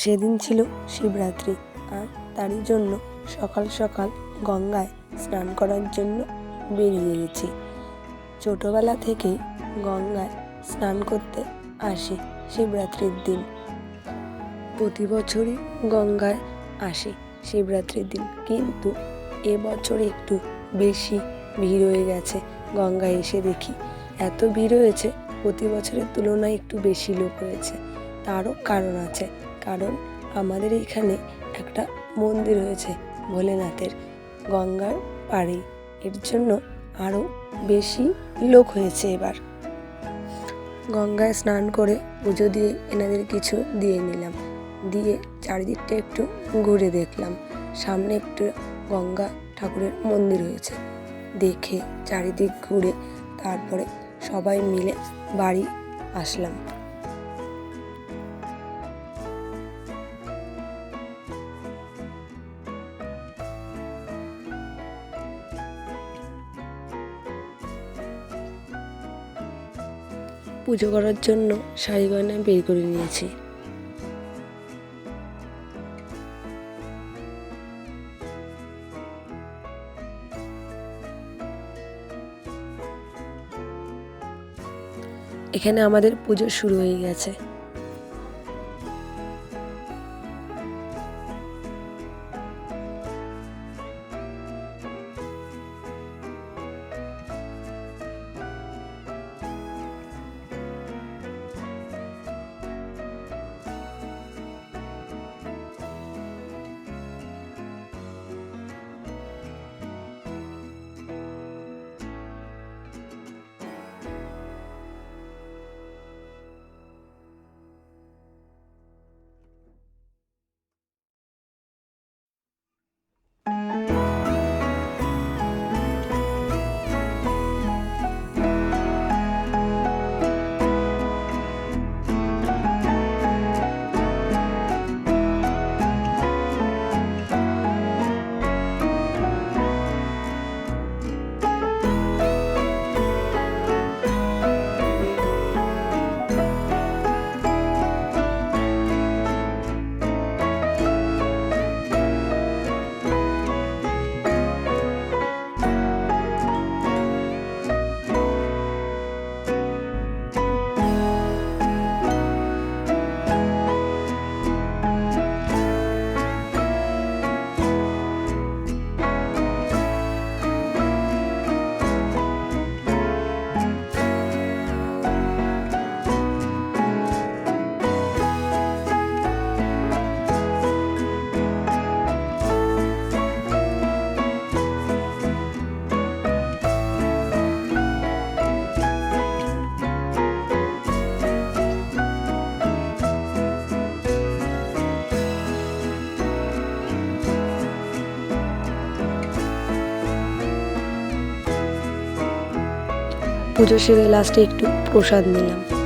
সেদিন ছিল শিবরাত্রি আর তারই জন্য সকাল সকাল গঙ্গায় স্নান করার জন্য বেরিয়ে গেছি। ছোটোবেলা থেকেই গঙ্গায় স্নান করতে আসি শিবরাত্রির দিন। প্রতি বছরই গঙ্গায় আসি শিবরাত্রির দিন, কিন্তু এবছর একটু বেশি ভিড় হয়ে গেছে। গঙ্গায় এসে দেখি এত ভিড় হয়েছে, প্রতি বছরের তুলনায় একটু বেশি লোক হয়েছে। তারও কারণ আছে। কারণ আমাদের এইখানে একটা মন্দির রয়েছে ভোলেনাথের গঙ্গার পাড়ে। এর জন্য আরও বেশি লোক হয়েছে এবার। গঙ্গায় স্নান করে পুজো দিয়ে এনাদের কিছু দিয়ে নিলাম। দিয়ে চারিদিকটা একটু ঘুরে দেখলাম। সামনে একটু গঙ্গা ঠাকুরের মন্দির হয়েছে দেখে চারিদিক ঘুরে তারপরে সবাই মিলে বাড়ি আসলাম। পুজো করার জন্য শাড়ি গয়না বের করে নিয়েছি। এখানে আমাদের পুজো শুরু হয়ে গেছে। পুজো সেরে লাস্টে একটু প্রসাদ নিলাম।